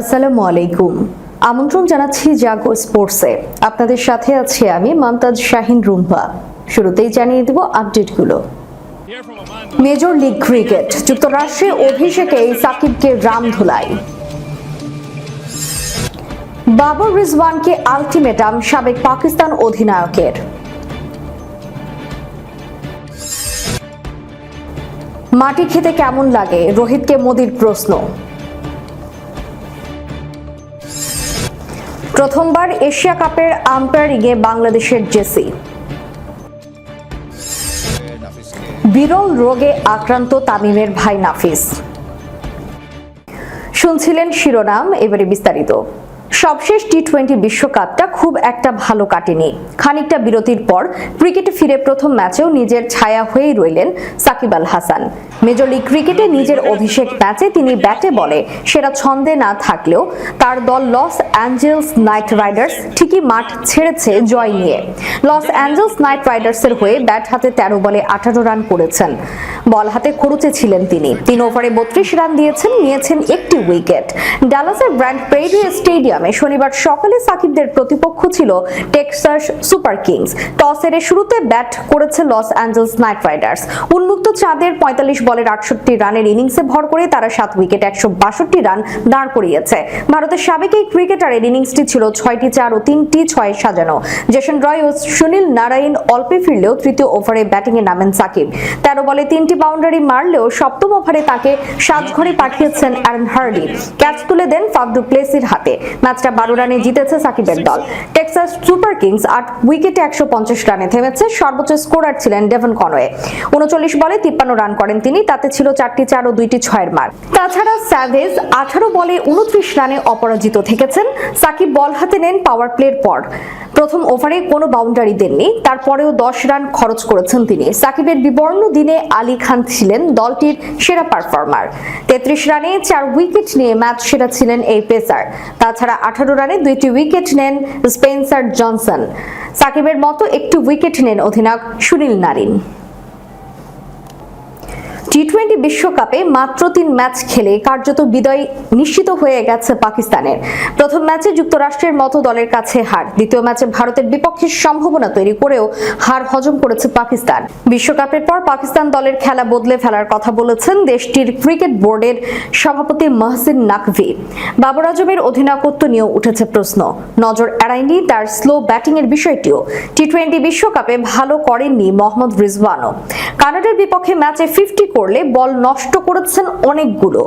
আসসালামু আলাইকুম। আমন্ত্রণ জানাচ্ছি জাগো স্পোর্টসে। আপনাদের সাথে আছি আমি মমতাজ শাহিন রুম্পা। শুরুতেই জানিয়ে দেব আপডেটগুলো। মেজর লিগ ক্রিকেট, যুক্তরাষ্ট্রে অভিষেকে সাকিবকে রামধুলাই। বাবর রিজওয়ানকে আলটিমেটাম সাবেক পাকিস্তান অধিনায়কের। মাটি খেতে কেমন লাগে? রোহিতকে মোদির প্রশ্ন। প্রথমবার এশিয়া কাপের আম্পায়ারিংয়ে বাংলাদেশের জেসি। বিরল রোগে আক্রান্ত তামিমের ভাই নাফিস। শুনছিলেন শিরোনাম, এবারে বিস্তারিত। সবশেষ টি টোয়েন্টি বিশ্বকাপটা খুব একটা ভালো কাটেনি। খানিকটা বিরতির পর ক্রিকেটে ফিরে প্রথম ম্যাচেও নিজের ছায়া হয়েই রইলেন সাকিব আল হাসান। মেজর লিগ ক্রিকেটে নিজের অভিষেক ম্যাচে তিনি ব্যাটে বলে সেরা ছন্দে না থাকলেও তার দল লস অ্যাঞ্জেলস নাইট রাইডার্স ঠিকই মাঠ ছেড়েছে জয় নিয়ে। লস অ্যাঞ্জেলস নাইট রাইডার্সের হয়ে ব্যাট হাতে তেরো বলে আঠারো রান করেছেন। বল হাতে খরুচে ছিলেন তিনি। তিন ওভারে বত্রিশ রান দিয়েছেন, নিয়েছেন একটি উইকেট। ডালাসের ব্র্যান্ড প্রেডি স্টেডিয়ামে শনিবার সকালে সাকিবদের প্রতিপক্ষ ছিল টেক্সাস সুপার কিংস। টস হেরে শুরুতে ব্যাট করেছে লস অ্যাঞ্জেলস নাইট রাইডার্স। উন্মুক্ত চাঁদের পঁয়তাল্লিশ বলের আটষট্টি রানের ইনিংসে ভর করে তারা সাত উইকেট, একশো বাষট্টি রান দাঁড় করিয়েছে। ভারতের সাবেক এই ক্রিকেটারের ইনিংসটি ছিল ছয়টি চার ও তিনটি ছয় সাজানো। জেসন রয় ও সুনীল নারায়ণ অল্পে ফিরলেও তৃতীয় ওভারে ব্যাটিংয়ে নামেন সাকিব। তেরো বলে তিনটি বাউন্ডারি মারলেও সপ্তম ওভারে তাকে সাত ঘরে পাঠিয়েছেন অ্যারন হার্ডি। ক্যাচ তুলে দেন ফাফডু প্লেসির হাতে। ম্যাচটা বারো রানে জিতেছে সাকিবের দল। টেক্সাস সুপার কিংস আট উইকেটে একশো পঞ্চাশ রানে থেমেছে। সর্বোচ্চ স্কোরার ছিলেন ডেভন কনওয়ে। উনচল্লিশ বলে তিপ্পান্ন রান করেন তিনি, তাতে ছিল চারটি চার ও দুইটি ছয়ের মার। তাছাড়া স্যাভেজ আঠারো বলে উনত্রিশ রানে অপরাজিত থেকেছেন। সাকিব বল হাতে নেন পাওয়ার প্লের পর। প্রথম ওভারে কোনো বাউন্ডারি দেননি, তারপরেও দশ রান খরচ করেছেন তিনি। সাকিবের বিবর্ণ দিনে আলী খান ছিলেন দলটির সেরা পারফর্মার তেত্রিশ রানে চার উইকেট নিয়ে ম্যাচ সেরা ছিলেন এই পেসার। তাছাড়া আঠারো রানে দুইটি উইকেট নেন স্পেন্সার জনসন। সাকিবের মতো একটি উইকেট নেন অধিনায়ক সুনীল নারিন। টি টোয়েন্টি বিশ্বকাপে মাত্র তিন ম্যাচ খেলে কার্যত বিদায় নিশ্চিত হয়ে গেছে পাকিস্তানের। প্রথম ম্যাচে যুক্তরাষ্ট্রের মতো দলের কাছে হার। দ্বিতীয় ম্যাচে ভারতের বিপক্ষে সম্ভাবনা তৈরি করেও হার হজম করেছে পাকিস্তান। বিশ্বকাপের পর পাকিস্তান দলের খেলা বদলে ফেলার কথা বলেছেন দেশটির ক্রিকেট বোর্ডের সভাপতি মহসিন নাকভি। বাবর আজমের অধিনায়কত্ব নিয়েও উঠেছে প্রশ্ন। নজর এড়ায়নি তার স্লো ব্যাটিং এর বিষয়টিও। টি টোয়েন্টি বিশ্বকাপে ভালো করেননি মোহাম্মদ রিজওয়ানও। কানাডার বিপক্ষে ম্যাচে ফিফটি করলে বল নষ্ট করেছেন অনেকগুলো।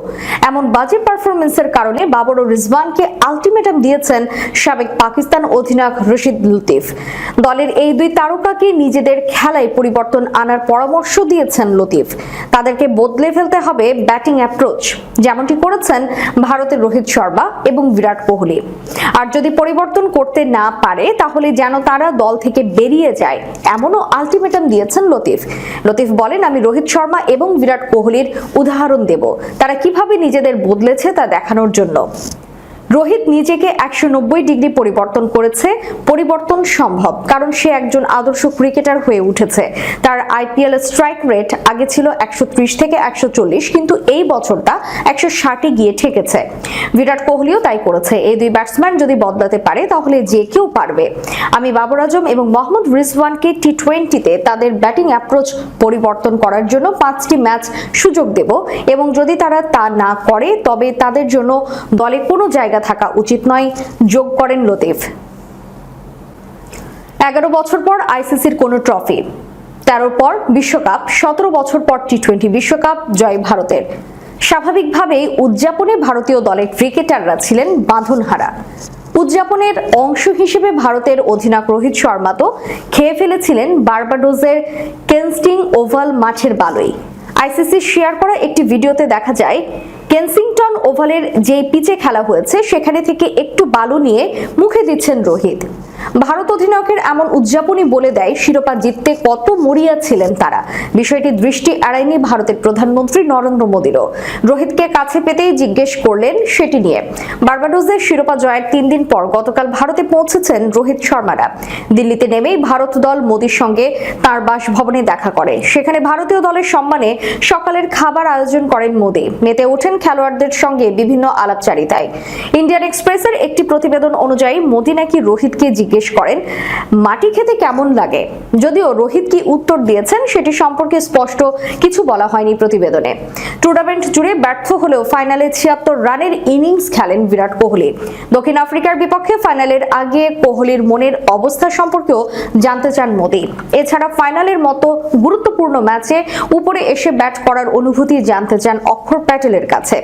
এমন বাজে পারফরমেন্সের কারণে বাবর ও রিজওয়ানকে আলটিমেটাম দিয়েছেন সাবেক পাকিস্তান অধিনায়ক রশিদ লতিফ। দলের এই দুই তারকাকে নিজেদের খেলায় পরিবর্তন আনার পরামর্শ দিয়েছেন লতিফ। তাদেরকে বদলে ফেলতে হবে ব্যাটিং অ্যাপ্রোচ যেমনটি করেছেন ভারতের রোহিত শর্মা এবং বিরাট কোহলি। আর যদি পরিবর্তন করতে না পারে, তাহলে যেন তারা দল থেকে বেরিয়ে যায়, এমনও আলটিমেটাম দিয়েছেন লতিফ। লতিফ বলেন, আমি রোহিত শর্মা এবং বিরাট কোহলির উদাহরণ দেব। তারা কীভাবে নিজেদের বদলেছে তা দেখানোর জন্য। রোহিত নিজেকে একশো নব্বই ডিগ্রি পরিবর্তন করেছে। পরিবর্তন সম্ভব, কারণ সে একজন আদর্শ ক্রিকেটার হয়ে উঠেছে। তার আইপিএল স্ট্রাইক রেট আগে ছিল একশো ত্রিশ থেকে একশো চল্লিশ, কিন্তু এই বছরটা একশো ষাটে গিয়ে ঠেকেছে। বিরাট কোহলিও তাই করেছে। এই দুই ব্যাটসম্যান যদি বদলাতে পারে, তাহলে যে কেউ পারবে। আমি বাবর আজম এবং মোহাম্মদ রিজওয়ানকে টি টোয়েন্টিতে তাদের ব্যাটিং অ্যাপ্রোচ পরিবর্তন করার জন্য পাঁচটি ম্যাচ সুযোগ দেব এবং যদি তারা তা না করে, তবে তাদের জন্য দলে কোনো জায়গা থাকা উচিত নয়, যোগ করেন লতিফ। এগারো বছর পর আইসিসির কোনো ট্রফি, তেরোর পর বিশ্বকাপ, সতেরো বছর পর টি টোয়েন্টি বিশ্বকাপ, জয় ভারতের। স্বাভাবিকভাবেই উদযাপনে ভারতীয় দলের ক্রিকেটাররা ছিলেন বাঁধনহারা। উদযাপনের অংশ হিসেবে ভারতের অধিনায়ক রোহিত শর্মা তো খেয়ে ফেলেছিলেন বার্বাডোজের কেনস্টিং ওভাল মাঠের বালুই। আইসিসি শেয়ার করা একটি ভিডিওতে দেখা যায় কেনসিংটন ওভালের যে পিচে খেলা হয়েছে সেখানে থেকে একটু বালু নিয়ে মুখে দিচ্ছেন রোহিত। ভারত অধিনায়কের এমন উদযাপনই বলে দেয় শিরোপা জিততে কত মরিয়া ছিলেন তারা। বিষয়টি দৃষ্টি এড়ায়নি ভারতের প্রধানমন্ত্রী নরেন্দ্র মোদীরও। রোহিতকে কাছে পেতেই জিজ্ঞেস করলেন সেটি নিয়ে। বার্বাডোজের শিরোপা জয়ের তিন দিন পর গতকাল ভারতে পৌঁছেছেন রোহিত শর্মারা। দিল্লিতে নেমেই ভারত দল মোদীর সঙ্গে তার বাসভবনে দেখা করে। সেখানে ভারতীয় দলের সম্মানে সকালের খাবার আয়োজন করেন মোদী। মেতে ওঠেন খেলোয়াড়দের সঙ্গে বিভিন্ন আলাপচারিতায়। ইন্ডিয়ান এক্সপ্রেসের একটি প্রতিবেদন অনুযায়ী মোদী নাকি রোহিতকে জিজ্ঞেস করেন, মাটি খেতে কেমন লাগে? যদিও রোহিত কি উত্তর দিয়েছেন, সেটি সম্পর্কে স্পষ্ট কিছু বলা হয়নি প্রতিবেদনে। টুর্নামেন্ট জুড়ে ব্যর্থ হলেও ফাইনালে ছিয়াত্তর রানের ইনিংস খেলেন বিরাট কোহলি। দক্ষিণ আফ্রিকার বিপক্ষে ফাইনালের আগে কোহলির মনের অবস্থা সম্পর্কেও জানতে চান মোদী। এছাড়া ফাইনালের মতো গুরুত্বপূর্ণ ম্যাচে উপরে এসে ব্যাট করার অনুভূতি জানতে চান অক্ষর প্যাটেলের কাছে।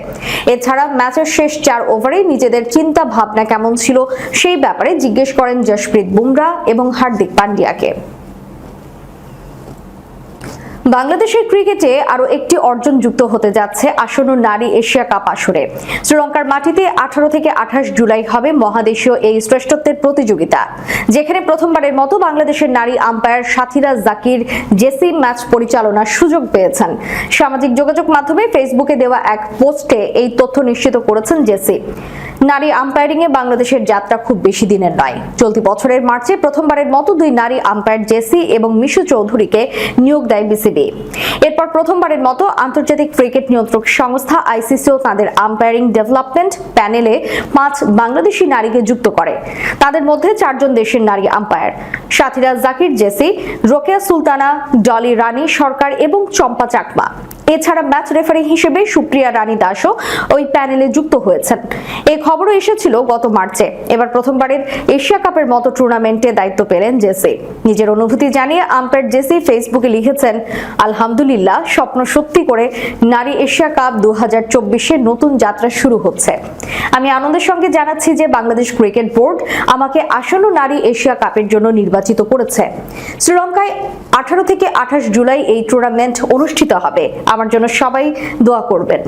এছাড়া ম্যাচের শেষ চার ওভারে নিজেদের চিন্তা ভাবনা কেমন ছিল সেই ব্যাপারে জিজ্ঞেস করেন জশপ্রীত বুমরা এবং হার্দিক পান্ডিয়াকে বাংলাদেশের ক্রিকেটে আরও একটি অর্জন যুক্ত হতে যাচ্ছে আসন্ন নারী এশিয়া কাপ আসরে। শ্রীলঙ্কার মাটিতে আঠারো থেকে আঠাশ জুলাই হবে মহাদেশীয় এই শ্রেষ্ঠত্বের প্রতিযোগিতা। যেখানে প্রথমবারের মতো বাংলাদেশের নারী আম্পায়ার সাথীরা জাকির, জেসি ম্যাচ পরিচালনার সুযোগ পেয়েছেন। সামাজিক যোগাযোগ মাধ্যমে ফেসবুকে দেওয়া এক পোস্টে এই তথ্য নিশ্চিত করেছেন জেসি। নারী আম্পায়ারিং এ বাংলাদেশের যাত্রা খুব বেশি দিনের নয়। চলতি বছরের মার্চে প্রথমবারের মতো দুই নারী আম্পায়ার জেসি এবং মিশু চৌধুরীকে নিয়োগ দেয় বিসিবি। এরপর প্রথমবারের মতো আন্তর্জাতিক ক্রিকেট নিয়ন্ত্রক সংস্থা আইসিসিও তাদের আম্পায়ারিং ডেভেলপমেন্ট প্যানেলে পাঁচ বাংলাদেশি নারীকে যুক্ত করে। তাদের মধ্যে চারজন দেশের নারী আম্পায়ার সাথীরা জাকির জেসি, রোকেয়া সুলতানা, ডলি রানী সরকার এবং চম্পা চাকমা। এছাড়া ম্যাচ রেফারি হিসেবে সুপ্রিয়া রানী দাসও ওই প্যানেলে যুক্ত হয়েছেন। এই খবরও এসেছিল গত মার্চে। এবার প্রথমবারের এশিয়া কাপের মতো টুর্নামেন্টে দায়িত্ব পেলেন জেসি। নিজের অনুভূতি জানিয়ে আম্পায়ার জেসি ফেসবুকে লিখেছেন, আলহামদুলিল্লাহ, স্বপ্ন সত্যি করে নারী এশিয়া কাপ দু হাজার নতুন যাত্রা শুরু হচ্ছে। আমি আনন্দের সঙ্গে জানাচ্ছি যে বাংলাদেশ ক্রিকেট বোর্ড আমাকে আসন্ন নারী এশিয়া কাপের জন্য নির্বাচিত করেছে। শ্রীলঙ্কায় আঠারো থেকে আঠাশ জুলাই এই টুর্নামেন্ট অনুষ্ঠিত হবে। আমার জন্য সবাই দোয়া করবেন।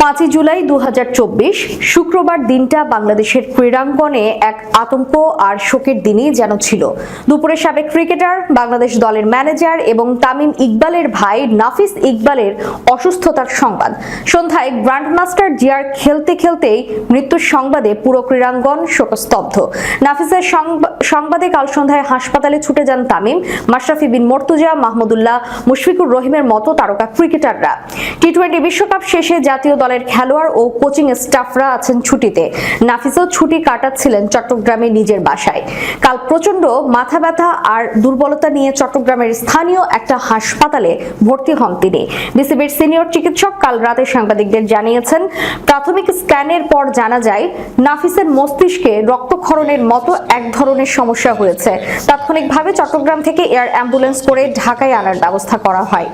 পাঁচই জুলাই দু হাজার চব্বিশ শুক্রবার দিনটা বাংলাদেশের ক্রীড়াঙ্গনে এক আতঙ্ক আর শোকের দিনই যেন ছিল। দুপুরে সাবেক ক্রিকেটার, বাংলাদেশ দলের ম্যানেজার এবং তামিম ইকবালের ভাই নাফিস ইকবালের অসুস্থতার সংবাদ। সন্ধ্যায় গ্র্যান্ডমাস্টার জিয়ার খেলতে খেলতেই মৃত্যুর সংবাদে পুরো ক্রীড়াঙ্গন শোকস্তব্ধ। নাফিসের সংবা- সংবাদে কাল সন্ধ্যায় হাসপাতালে ছুটে যান তামিম, মাশরাফি বিন মর্তুজা, মাহমুদুল্লাহ মুশফিকুর রহিমের মতো তারকা ক্রিকেটাররা। টি টোয়েন্টি বিশ্বকাপ শেষে জাতীয় দলের খেলোয়াড় ও কোচিং স্টাফরা আছেন ছুটিতে। নাফিসও ছুটি কাটাচ্ছিলেন চট্টগ্রামে নিজের বাসায়। কাল প্রচণ্ড মাথা ব্যথা আর দুর্বলতা নিয়ে চট্টগ্রামের স্থানীয় একটা হাসপাতালে ভর্তি হন তিনি। বিসিবির সিনিয়র চিকিৎসক কাল রাতে সাংবাদিকদের জানিয়েছেন, প্রাথমিক স্ক্যানের পর জানা যায়, নাফিসের মস্তিষ্কে রক্তক্ষরণের মতো এক ধরনের সমস্যা হয়েছে। তাৎক্ষণিকভাবে চট্টগ্রাম থেকে এয়ার অ্যাম্বুলেন্স করে ঢাকায় আনার ব্যবস্থা করা হয়।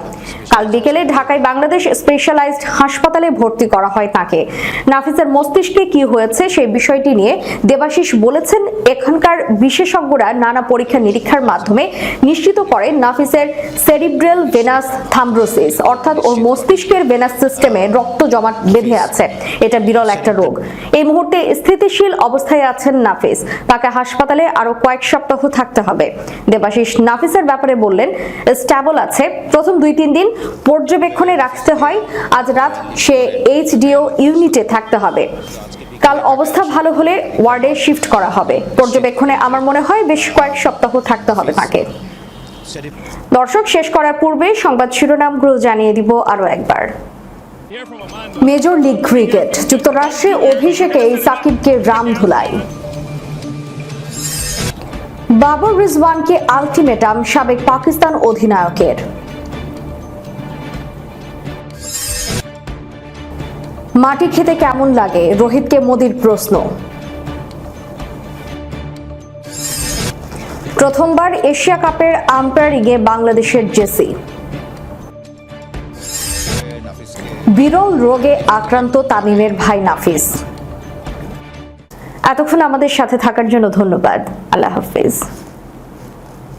কাল বিকেলে ঢাকায় বাংলাদেশ স্পেশালাইজড হাসপাতালে ভর্তি করা হয় তাকে। নাফিসের মস্তিষ্কে কি হয়েছে সেই বিষয়টি নিয়ে দেবাশিস বলেছেন, এখানকার বিশেষজ্ঞরা নানা পরীক্ষা নিরীক্ষার মাধ্যমে নিশ্চিত করে নাফিসের সেরিব্রেল ভেনাস থাম্ব্রোসিস অর্থাৎ ওর মস্তিষ্কের ভেনাস সিস্টেমে রক্ত জমা বেঁধে আছে। এটা বিরল একটা রোগ। এই মুহূর্তে স্থিতিশীল অবস্থায় আছেন নাফিস। তাকে হাসপাতালে আরও কয়েক সপ্তাহ থাকতে হবে। দেবাশিস নাফিসের ব্যাপারে বললেন, স্ট্যাবল আছে। প্রথম দুই তিন দিন পর্যবেক্ষণে রাখতে হয়, আজ রাত সে এইচডিও ইউনিটে থাকতে হবে। কাল অবস্থা ভালো হলে ওয়ার্ডে শিফট করা হবে। পর্যবেক্ষণে আমার মনে হয় বেশ কয়েক সপ্তাহ থাকতে হবে তাকে। দর্শক, শেষ করার পূর্বে সংবাদ শিরোনামগুলো জানিয়ে দিব আরও একবার। মেজর লিগ ক্রিকেট, যুক্তরাষ্ট্রে অভিষেকেই সাকিবকে রাম ধুলাই বাবর রিজওয়ানকে আলটিমেটাম সাবেক পাকিস্তান অধিনায়কের। মাটি খেতে কেমন লাগে? রোহিতকে মোদির প্রশ্ন। প্রথমবার এশিয়া কাপের আম্পায়ারিংয়ে বাংলাদেশের জেসি। বিরল রোগে আক্রান্ত তামিমের ভাই নাফিস। এতক্ষণ আমাদের সাথে থাকার জন্য ধন্যবাদ। আল্লাহ হাফিজ।